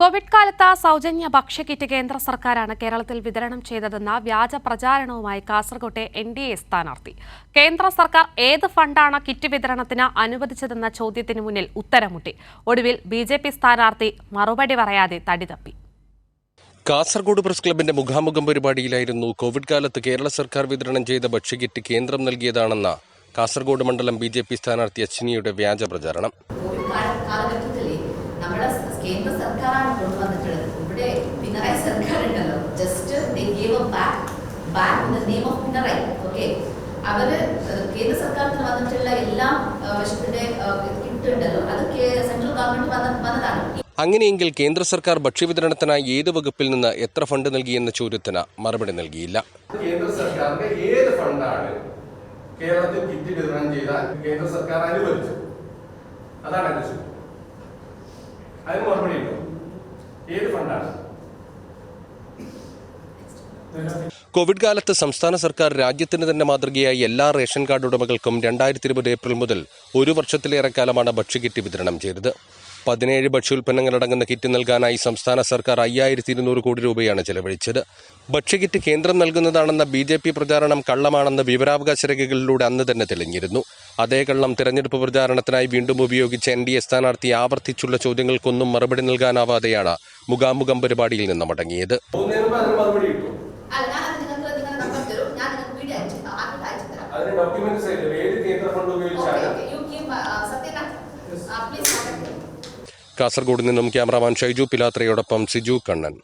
Covid കാലത്ത് സൗജന്യ ഭക്ഷ്യക്കിറ്റ് കേന്ദ്ര സർക്കാരാണ് കേരളത്തിൽ വിതരണം ചെയ്തതെന്ന വ്യാജ പ്രചാരണവുമായി കാസർകോട്ടെ എൻ ഡി എ സ്ഥാനാർത്ഥി. കേന്ദ്ര സർക്കാർ ഏത് ഫണ്ടാണ് കിറ്റ് വിതരണത്തിന് അനുവദിച്ചതെന്ന ചോദ്യത്തിന് മുന്നിൽ ഉത്തരമുട്ടി. ഒടുവിൽ ബി ജെ പി സ്ഥാനാർത്ഥി മറുപടി പറയാതെ തടിതപ്പി. കാസർഗോഡ് പ്രസ് ക്ലബിന്റെ മുഖാമുഖം പരിപാടിയിലായിരുന്നു കോവിഡ് കാലത്ത് കേരള സർക്കാർ വിതരണം ചെയ്ത ഭക്ഷ്യക്കിറ്റ് കേന്ദ്രം നൽകിയതാണെന്ന കാസർഗോഡ് മണ്ഡലം ബി ജെ പി സ്ഥാനാർത്ഥി അശ്വിനിയുടെ വ്യാജ പ്രചാരണം. കേന്ദ്ര സർക്കാരാണ് കൊണ്ടുവന്നിട്ടുള്ളത്. ഇവിടെ പിണറായി സർക്കാർ ഉണ്ടല്ലോ just back back in the name of Pinarayi okay അവർ കേന്ദ്ര സർക്കാരിന് വന്നിട്ടുള്ള എല്ലാ വിഷയത്തിന്റെ ഉണ്ടല്ലോ അത് സെൻട്രൽ ഗവൺമെന്റ് വന്നതാണ്. അങ്ങനെയെങ്കിൽ കേന്ദ്ര സർക്കാർ ഭക്ഷ്യവിതരണത്തിനായി ഏത് വകുപ്പിൽ നിന്ന് എത്ര ഫണ്ട് നൽകിയെന്ന ചോദ്യത്തിന് മറുപടി നൽകിയില്ല. കേന്ദ്ര സർക്കാരിന്റെ ഏത് ഫണ്ടാണ് കേരളത്തിൽ കിറ്റ് വിതരണം ചെയ്താൽ കേന്ദ്ര സർക്കാർ അനുവദിച്ചത് അതാണ് എന്റെ ചോദ്യം അതിന് മറുപടി ഏത് ഫണ്ടാണ്? കോവിഡ് കാലത്ത് സംസ്ഥാന സർക്കാർ രാജ്യത്തിന് തന്നെ മാതൃകയായി എല്ലാ റേഷൻ കാർഡ് ഉടമകൾക്കും രണ്ടായിരത്തി ഇരുപത് ഏപ്രിൽ മുതൽ ഒരു വർഷത്തിലേറെ കാലമാണ് ഭക്ഷ്യക്കിറ്റ് വിതരണം ചെയ്തത്. പതിനേഴ് ഭക്ഷ്യോൽപ്പന്നങ്ങൾ അടങ്ങുന്ന കിറ്റ് നൽകാനായി സംസ്ഥാന സർക്കാർ അയ്യായിരത്തി ഇരുന്നൂറ് കോടി രൂപയാണ് ചെലവഴിച്ചത്. ഭക്ഷ്യകിറ്റ് കേന്ദ്രം നൽകുന്നതാണെന്ന ബി പ്രചാരണം കള്ളമാണെന്ന് വിവരാവകാശ രേഖകളിലൂടെ അന്ന് തന്നെ തെളിഞ്ഞിരുന്നു. അതേ കള്ളം തിരഞ്ഞെടുപ്പ് പ്രചാരണത്തിനായി വീണ്ടും ഉപയോഗിച്ച എൻ ഡി എ സ്ഥാനാർത്ഥി ആവർത്തിച്ചുള്ള ചോദ്യങ്ങൾക്കൊന്നും മറുപടി നൽകാനാവാതെയാണ് മുഖാമുഖം പരിപാടിയിൽ നിന്ന് മടങ്ങിയത്. കാസർഗോഡ് നിന്നും ക്യാമറാമാൻ ഷൈജു പിലാത്രയോടൊപ്പം സിജു കണ്ണൻ.